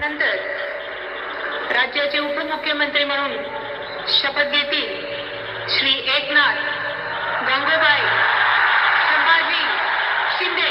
नंतर राज्याचे उपमुख्यमंत्री म्हणून शपथ घेतील श्री एकनाथ गंगोबाई संभाजी शिंदे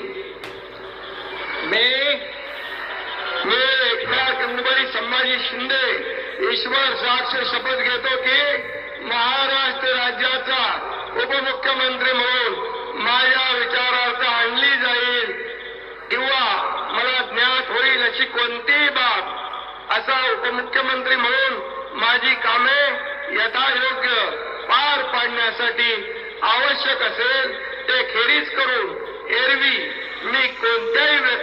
मी मी एकनाथ गंगूबाई संभाजी शिंदे ईश्वर साक्ष शपथ घेतो की महाराष्ट्र राज्याचा उपमुख्यमंत्री म्हणून माझ्या विचारार्थ आणली जाईल. किंवा मला ज्ञात होईल अशी कोणतीही बाब असा उपमुख्यमंत्री म्हणून माझी कामे यथायोग्य पार पाडण्यासाठी आवश्यक असेल ते खेरीज करून एरवी मी कोणत्याही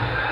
Yeah.